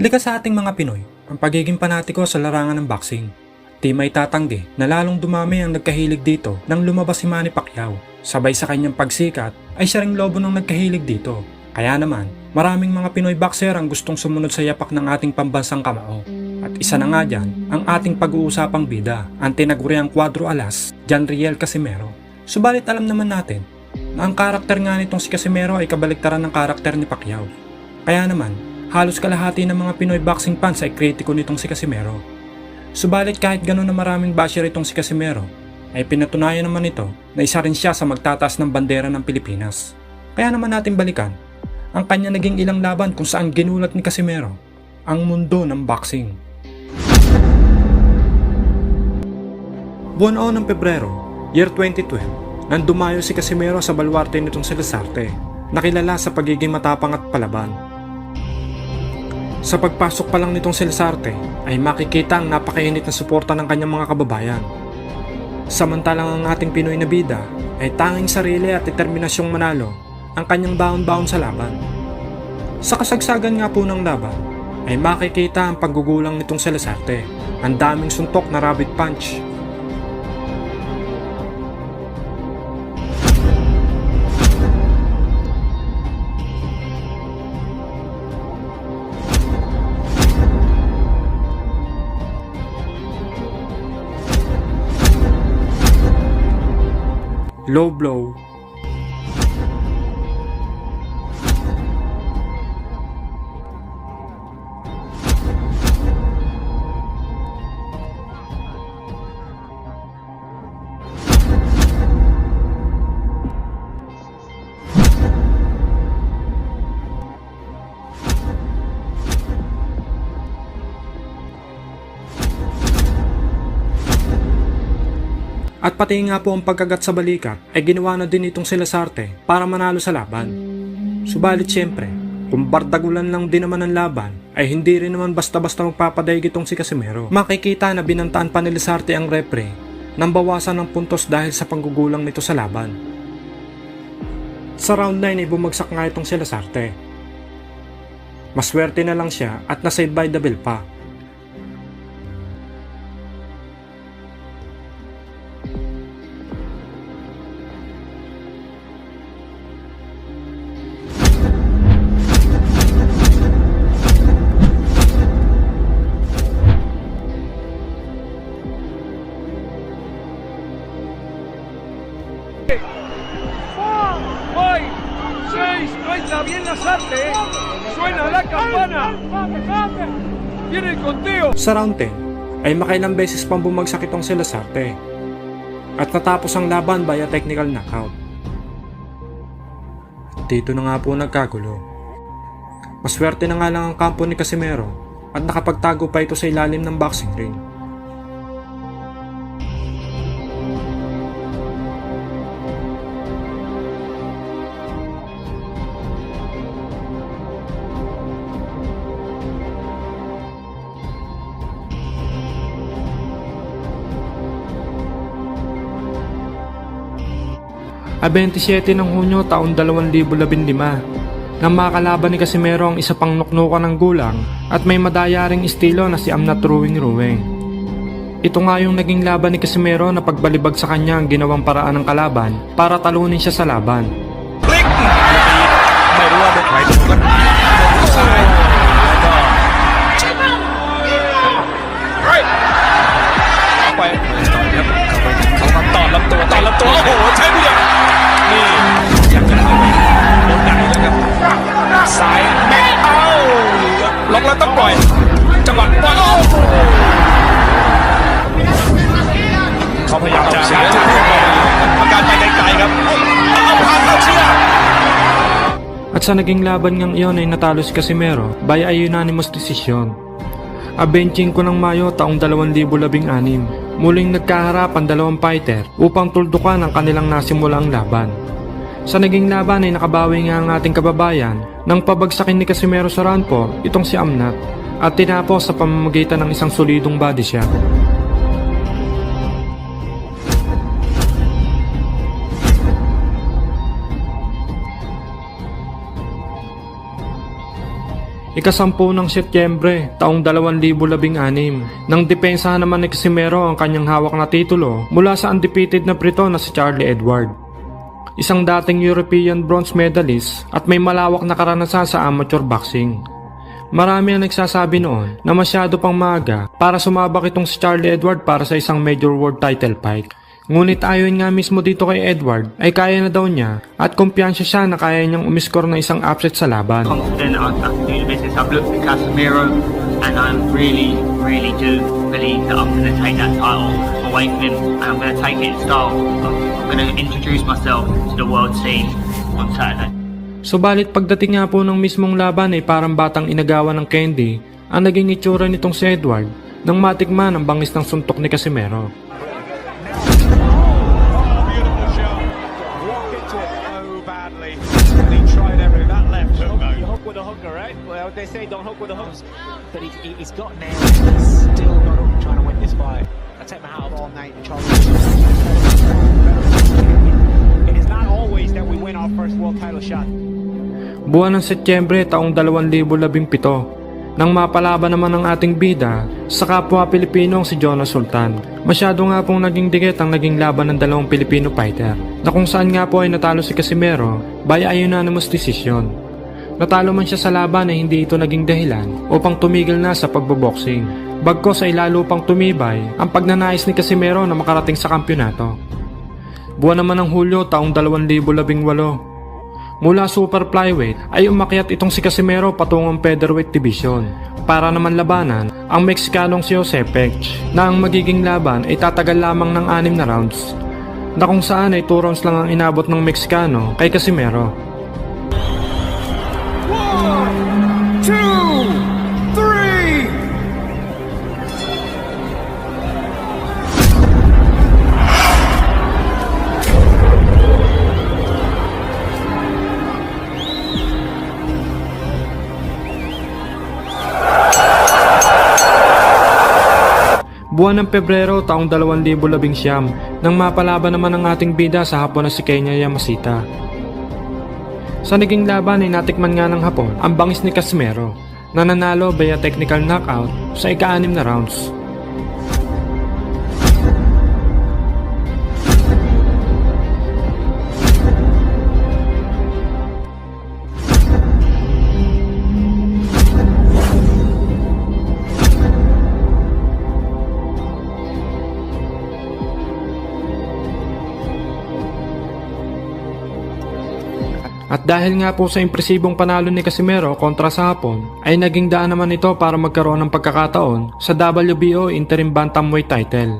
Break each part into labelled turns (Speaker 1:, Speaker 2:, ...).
Speaker 1: Likas sa ating mga Pinoy, ang pagiging panatiko sa larangan ng boxing. Di may tatanggi na lalong dumami ang nagkahilig dito nang lumabas si Manny Pacquiao. Sabay sa kanyang pagsikat ay siya ring lobo ng nagkahilig dito. Kaya naman, maraming mga Pinoy boxer ang gustong sumunod sa yapak ng ating pambansang kamao. At isa na nga dyan, ang ating pag-uusapang bida, ang tinaguriang Cuadro Alas, Jan Riel Casimero. Subalit alam naman natin na ang karakter nga nitong si Casimero ay kabaligtaran ng karakter ni Pacquiao. Kaya naman, halos kalahati ng mga Pinoy boxing fans ay kritiko nitong si Casimero. Subalit kahit gano'n na maraming basher itong si Casimero, ay pinatunayan naman ito na isa rin siya sa magtataas ng bandera ng Pilipinas. Kaya naman natin balikan ang kanya naging ilang laban kung saan ginulat ni Casimero ang mundo ng boxing. Buwan o ng Pebrero, year 2012, nang dumayo si Casimero sa baluarte nitong si Lazarte, nakilala sa pagiging matapang at palaban. Sa pagpasok pa lang nitong si Lazarte ay makikita ang napakainit na suporta ng kanyang mga kababayan. Samantalang ang ating Pinoy na bida ay tanging sarili at determinasyong manalo ang kanyang baon-baon sa laban. Sa kasagsagan nga po ng laban ay makikita ang paggugulang nitong si Lazarte, ang daming suntok na rabbit punch low blow, At pati nga po ang pagkagat sa balikat ay ginawa na din itong si Lazarte para manalo sa laban. Subalit siyempre, kung bardagulan lang din naman ang laban, ay hindi rin naman basta-basta magpapadaig itong si Casimero. Makikita na binantaan pa ni Lazarte ang repre nang bawasan ng puntos dahil sa panggugulang nito sa laban. Sa round 9 ay bumagsak nga itong si Lazarte. Maswerte na lang siya at nasave by the bell pa Sa round 10 ay makailang beses pang bumagsak itong si Lazarte at natapos ang laban via technical knockout. Dito na nga po nagkagulo. Maswerte na nga lang ang kampo ni Casimero at nakapagtago pa ito sa ilalim ng boxing ring. A 27 ng Hunyo taong 2015 nang makalaban ni Casimero ang isa pang nuknukan ng gulang at may madayaring estilo na si Amnat Ruwing Ruwing. Ito nga yung naging laban ni Casimero na pagbalibag sa kanya ang ginawang paraan ng kalaban para talunin siya sa laban. At sa naging laban ngang iyon ay natalo si Casimero by a unanimous decision. A 25 ng Mayo taong 2016, muling nagkaharap ang dalawang fighter upang tuldukan ang kanilang nasimulang laban. Sa naging laban ay nakabawi nga ang ating kababayan nang pabagsakin ni Casimero sa 4 itong si Amnat at tinapos sa pamamagitan ng isang solidong body shot.
Speaker 2: Ikasampu ng Setyembre, taong 2016, nang depensahan naman ni Casimero ang kanyang hawak na titulo mula sa undefeated na Brito na si Charlie Edward. Isang dating European bronze medalist at may malawak na karanasan sa amateur boxing. Marami ang nagsasabi noon na masyado pang maaga para sumabak itong si Charlie Edward para sa isang major world title fight. Ngunit ayon nga mismo dito kay Edward ay kaya na daw niya at kumpiyansya siya na kaya niyang umiskor ng isang upset sa laban.
Speaker 3: confident I, I can do the business. I've looked at Casemiro and I really, really do believe that I'm going to take that title away from him and I'm going to take it in style. I'm, I'm going to introduce myself to the world scene on Saturday.
Speaker 2: Subalit pagdating nga po ng mismong laban ay parang batang inagawa ng candy ang naging itsura nitong si Edward nang matikman ang bangis ng suntok ni Casimero.
Speaker 4: They say don't hook with a hook. But he's, he- he's got nails. He's still not up trying to win this fight. I take my hat off all night. It is not always that we win our first world title shot.
Speaker 2: Buwan ng Setyembre taong 2017 nang mapalaban naman ang ating bida sa kapwa Pilipinong si Jonas Sultan. Masyado nga pong naging dikit ang naging laban ng dalawang Pilipino fighter na kung saan nga po ay natalo si Casimero by a unanimous decision. Natalo man siya sa laban ay hindi ito naging dahilan upang tumigil na sa pagboboxing. Bagkos ay lalo pang tumibay ang pagnanais ni Casimero na makarating sa kampyonato. Buwan naman ng Hulyo taong 2018 Mula super flyweight ay umakyat itong si Casimero patungong featherweight division para naman labanan ang Mexikanong si Jose Pech na ang magiging laban ay tatagal lamang ng anim na rounds na kung saan ay 2 rounds lang ang inabot ng Meksikano kay Casimero.
Speaker 5: Two, three.
Speaker 2: Buwan ng Pebrero taong 2019 nang mapalaban naman ang ating bida sa Hapon na si Kenya Yamashita. Sa naging laban ay natikman nga ng Hapon ang bangis ni Casimero na nanalo via technical knockout sa ika-anim na rounds. Dahil nga po sa impresibong panalo ni Casimero kontra sa Hapon, ay naging daan naman ito para magkaroon ng pagkakataon sa WBO Interim Bantamweight title.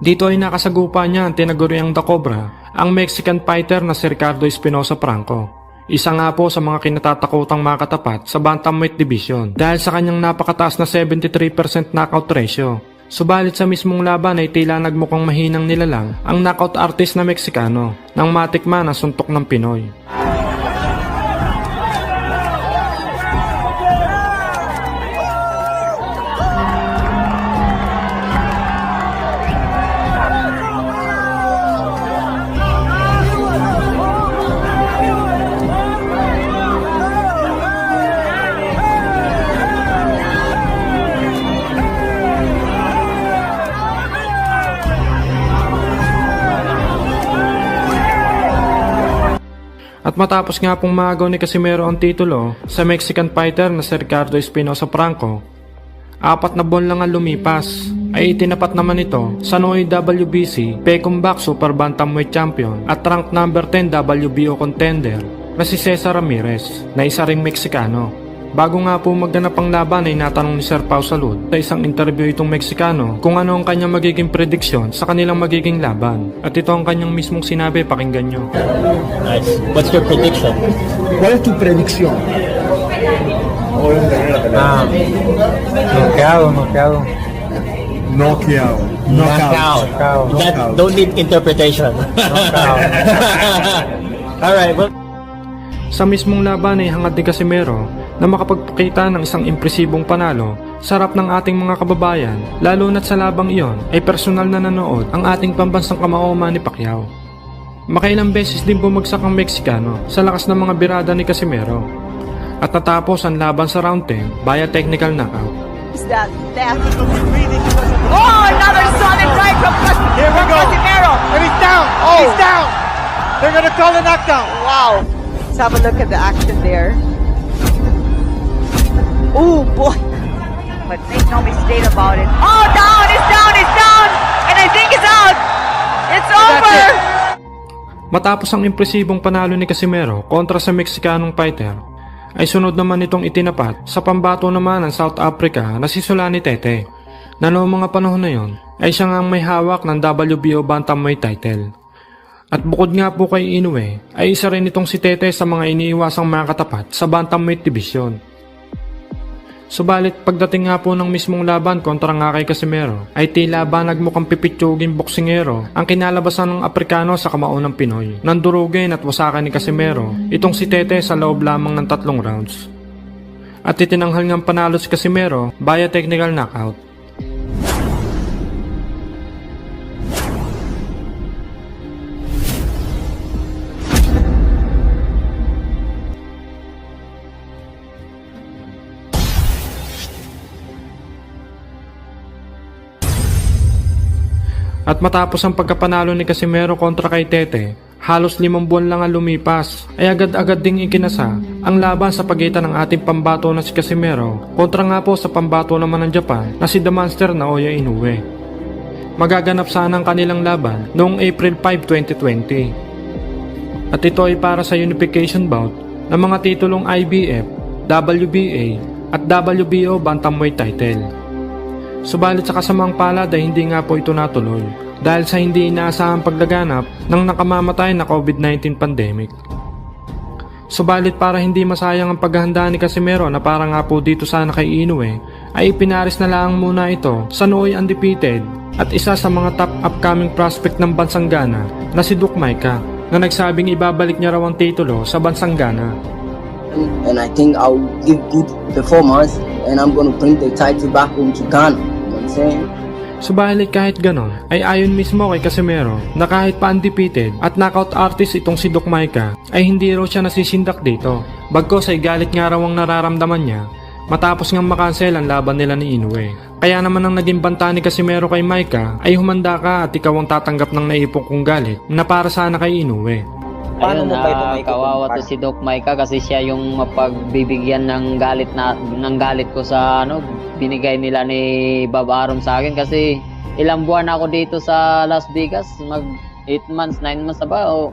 Speaker 2: Dito ay nakasagupa niya ang tinaguriang The Cobra, ang Mexican fighter na si Ricardo Espinosa Franco. Isa nga po sa mga kinatatakutang makatapat sa Bantamweight Division dahil sa kanyang napakataas na 73% knockout ratio. Subalit sa mismong laban ay tila nagmukhang mahinang nilalang ang knockout artist na Meksikano nang matikman ang suntok ng Pinoy. At matapos nga pong maagaw ni Casimero ang titulo sa Mexican fighter na si Ricardo Espinosa Franco, apat na buwan lang ang lumipas ay itinapat naman ito sa Noy WBC Pecumbak Super Bantamweight Champion at rank number 10 WBO contender na si Cesar Ramirez na isa ring Meksikano. Bago nga po magganap ang laban ay natanong ni Sir Pau Salud sa isang interview itong Meksikano kung ano ang kanyang magiging prediksyon sa kanilang magiging laban. At ito ang kanyang mismong sinabi, pakinggan nyo.
Speaker 6: Nice. What's your prediction?
Speaker 7: ¿Cuál es tu predicción?
Speaker 8: Noqueado, noqueado.
Speaker 7: Noqueado.
Speaker 6: Knockout.
Speaker 8: Knockout.
Speaker 6: That don't need interpretation. All right. Well,
Speaker 2: Sa mismong laban ay hangad ni Casimero na makapagpakita ng isang impresibong panalo sa harap ng ating mga kababayan lalo na't sa labang iyon ay personal na nanood ang ating pambansang kamao Manny Pacquiao. Makailang beses din bumagsak ang Meksikano sa lakas ng mga birada ni Casimero. At natapos ang laban sa round 10 via technical knockout.
Speaker 8: Is that left? Oh, another solid right from Cas-
Speaker 4: Here we
Speaker 8: from
Speaker 4: go.
Speaker 8: Casimiro.
Speaker 4: And he's down.
Speaker 8: Oh.
Speaker 4: He's down. They're gonna call a knockdown.
Speaker 8: Wow. Let's have a look at the action there. Oh boy. But make no mistake about it. Oh, down, it's down, it's down. And I think it's out. It's over.
Speaker 2: Matapos ang impresibong panalo ni Casimero kontra sa Mexicanong fighter, ay sunod naman itong itinapat sa pambato naman ng South Africa na si Solani Tete, na noong mga panahon na yon ay siya nga ang may hawak ng WBO Bantamweight title. At bukod nga po kay Inoue, ay isa rin itong si Tete sa mga iniiwasang mga katapat sa Bantamweight Division. Subalit pagdating nga po ng mismong laban kontra nga kay Casimero ay tila ba nagmukhang pipitsugin boksingero ang kinalabasan ng Aprikano sa kamao ng Pinoy. Nandurugin at wasakan ni Casimero itong si Tete sa loob lamang ng tatlong rounds. At itinanghal ng panalo si Casimero via technical knockout. At matapos ang pagkapanalo ni Casimero kontra kay Tete, halos limang buwan lang ang lumipas, ay agad-agad ding ikinasa ang laban sa pagitan ng ating pambato na si Casimero kontra nga po sa pambato naman ng Japan na si The Monster Naoya Inoue. Magaganap sana ang kanilang laban noong April 5, 2020. At ito ay para sa unification bout ng mga titulong IBF, WBA at WBO Bantamweight title. Subalit sa kasamang palad ay hindi nga po ito natuloy dahil sa hindi inaasahang paglaganap ng nakamamatay na COVID-19 pandemic. Subalit para hindi masayang ang paghahanda ni Casimero na para nga po dito sana kay Inoue ay ipinaris na lang muna ito sa nooy undefeated at isa sa mga top upcoming prospect ng bansang Ghana na si Duke Maika na nagsabing ibabalik niya raw ang titulo sa bansang Ghana.
Speaker 9: and I think I'll give good performance and I'm gonna bring the title back home to Ghana. You know what I'm saying?
Speaker 2: Subalit kahit ganon, ay ayon mismo kay Casimero na kahit pa undefeated at knockout artist itong si Doc Maika ay hindi raw siya nasisindak dito. Bagkos ay galit nga raw ang nararamdaman niya matapos ngang makansel ang laban nila ni Inoue. Kaya naman ang naging banta ni Casimero kay Maika ay humanda ka at ikaw ang tatanggap ng naipong kong galit na para sana kay Inoue.
Speaker 10: Paano mo ba ito may kawawa to si Doc Maika kasi siya yung mapagbibigyan ng galit na ng galit ko sa ano binigay nila ni Bob Arum sa akin. Kasi ilang buwan ako dito sa Las Vegas mag 8 months 9 months na ba? O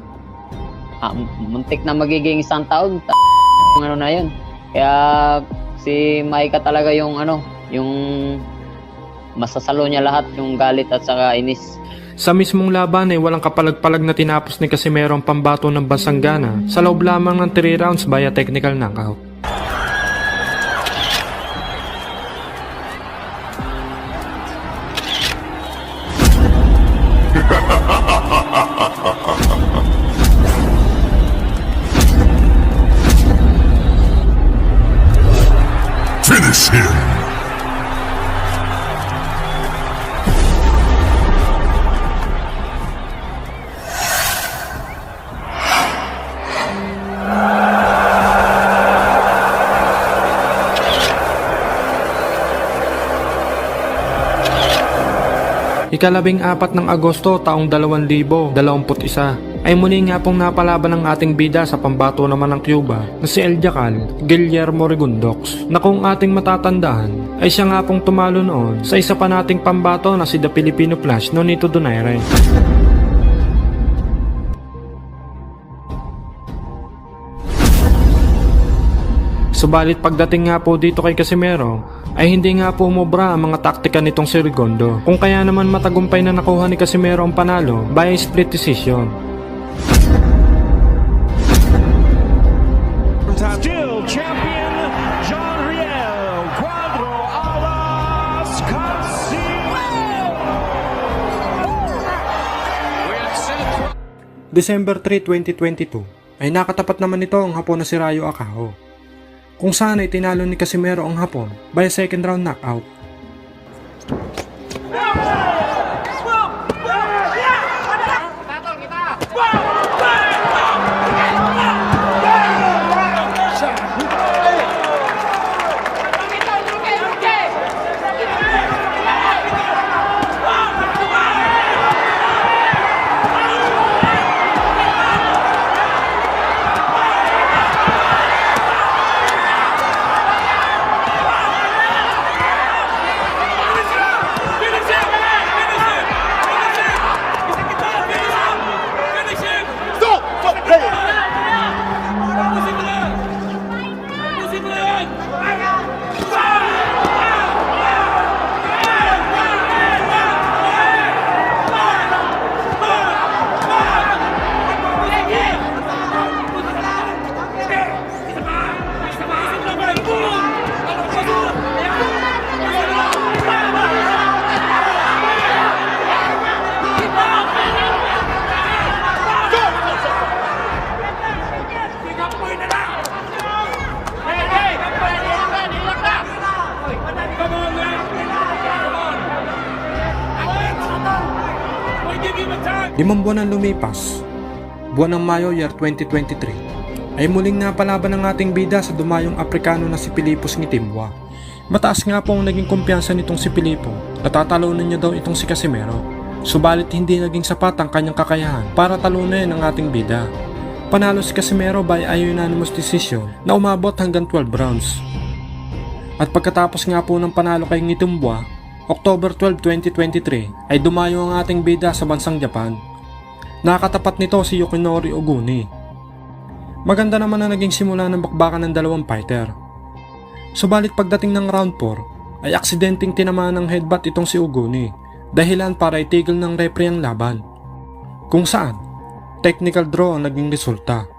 Speaker 10: ah, muntik na magiging isang taon ta- ano na yun. Kaya si Maika talaga yung ano yung masasalo niya lahat yung galit at saka inis
Speaker 2: Sa mismong laban ay walang kapalag-palag na tinapos ni Casimero ang pambato ng bansang Ghana sa loob lamang ng 3 rounds via technical knockout. Ikalabing apat ng Agosto taong 2021 ay muli nga pong napalaban ng ating bida sa pambato naman ng Cuba na si El Jacal Guillermo Rigundox na kung ating matatandaan ay siya nga pong tumalo noon sa isa pa nating pambato na si The Filipino Flash Nonito Donaire. Subalit pagdating nga po dito kay Casimero, ay hindi nga po umobra ang mga taktika nitong si Rigondo. Kung kaya naman matagumpay na nakuha ni Casimero ang panalo by split decision.
Speaker 5: Still champion John Riel Cuadro Alas
Speaker 2: December 3, 2022 ay nakatapat naman nito ang Hapon na si Rayo Akao. Kung saan ay tinalo ni Casimero ang Hapon by second round knockout.
Speaker 1: Limang buwan ang lumipas, buwan ng Mayo year 2023, ay muling napalaban ng ating bida sa dumayong Aprikano na si Pilipos Ngitimwa. Mataas nga po ang naging kumpiyansa nitong si Pilipo, natatalunan niya daw itong si Casimero. Subalit hindi naging sapat ang kanyang kakayahan para talunin ang ating bida. Panalo si Casimero by a unanimous decision na umabot hanggang 12 rounds. At pagkatapos nga po ng panalo kay Ngitumbwa, October 12, 2023 ay dumayo ang ating bida sa bansang Japan. Nakatapat nito si Yukinori Oguni. Maganda naman na naging simula ng bakbakan ng dalawang fighter. Subalit pagdating ng round 4 ay aksidenteng tinamaan ng headbutt itong si Oguni dahilan para itigil ng referee ang laban. Kung saan, technical draw ang naging
Speaker 11: resulta.2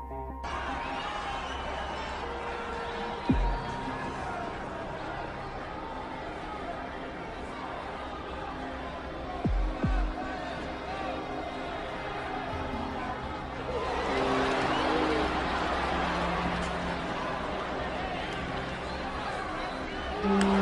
Speaker 11: 嗯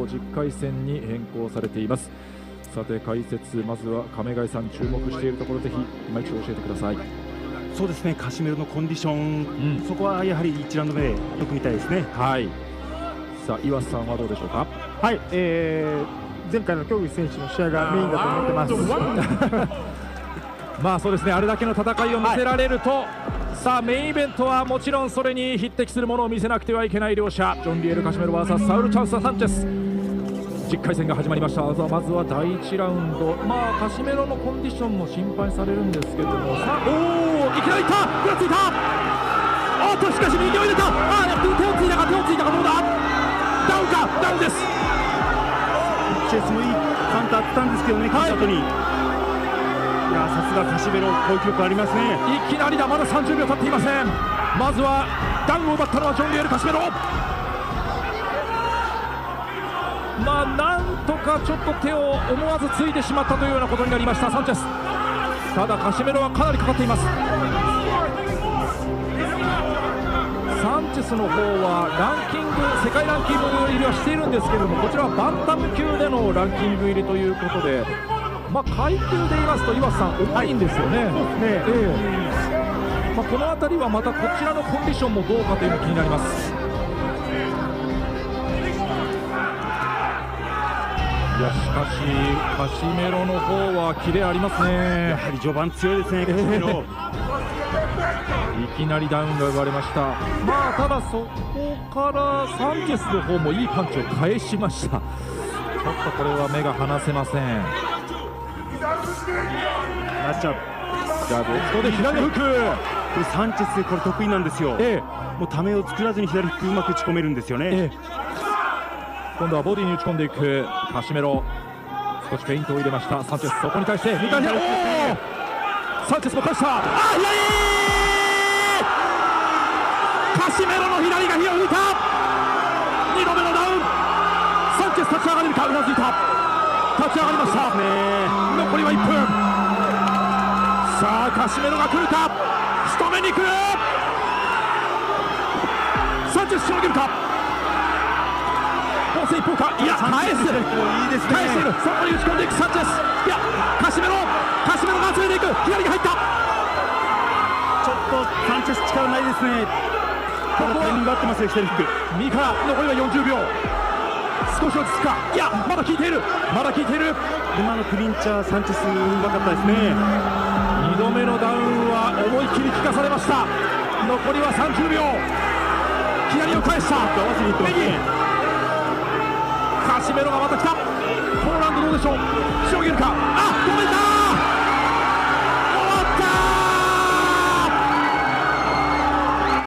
Speaker 11: ロ10回戦に変更されていますさて解説まずは亀貝さん注目しているところぜひ今一度教えてください
Speaker 12: そうですね、カシメロのコンディション、そこはやはり1ラウンド目よく見たいですね。
Speaker 11: はいさあ岩瀬さんはどうでしょうか
Speaker 5: はい、えー、前回の競技選手の試合がメインだと思ってます。
Speaker 11: まあそうですねあれだけの戦いを見せられると、さあメインイベントはもちろんそれに匹敵するものを見せなくてはいけない両者。ジョン・リエル・カシメロ VS サウル・チャンス・サンチェス。10回戦が始まりました。まずは第1ラウンド。まあカシメロのコンディションも心配されるんですけども。さあおおいきなりいった。ぐらついた。おっとしかし右を入れた。ああ手をついたか手をついたかどうだ。ダウンかダウンです。
Speaker 12: チェスもいいカウンターあったんですけどね、
Speaker 11: はい。
Speaker 12: 聞いた後に。いやさすがカシメロ、攻撃力ありますね。
Speaker 11: いきなりだまだ30秒経っていません。まずはダウンを奪ったのはジョン・リエル・カシメロ。まあなんとかちょっと手を思わずついてしまったというようなことになりましたサンチェス。ただカシメロはかなりかかっています。サンチェスの方はランキング世界ランキング入りはしているんですけれどもこちらはバンタム級でのランキング入りということでまあ階級で言いますと岩瀬さん重いんですよね、ええ。まあ、この辺りはまたこちらのコンディションもどうかというのが気になります。いやしかしカシメロの方はキレありますね。
Speaker 12: やはり序盤強いですね、カシメロ。
Speaker 11: いきなりダウンが生まれました。まあただそこからサンチェスの方もいいパンチを返しました。ちょっとこれは目が離せません
Speaker 12: ナッチャップ。
Speaker 11: じゃあここで左のフック。
Speaker 12: これサンチェス、これ得意なんですよ。
Speaker 11: え
Speaker 12: もうためを作らずに左フックうまく打ち込めるんですよね。
Speaker 11: え今度はボディに打ち込んでいく。カシメロ。少しフェイントを入れました。サンチェスそこに対して。2対2おーサンチェスも返した。あ左カシメロの左が火を吹いた。2度目のダウン。サンチェス立ち上がれるか。うなずいた。立ち上がりました。残りは1分。さあカシメロが来るか。仕留めに来る。サンチェスしのげるか。防戦一方か。いや返す。いいですね。返している。そこに打ち込んでいくサンチェス。いやカシメロ。カシメロが集めていく。左が入った。
Speaker 12: ちょっとサンチェス力ないですね。ただタイミング合ってますよック
Speaker 11: 右から残りは40秒少し落ち着くか？いやまだ効いている。まだ効いている。
Speaker 12: 今のクリンチャーサンチェスうまかったですね。
Speaker 11: 2度目のダウンは思いっきり効かされました。残りは30秒。左を返した。
Speaker 12: 合わせにいってますね。
Speaker 11: カシメロがまた来た。ポーランドどうでしょう？しのげるか？あ止めた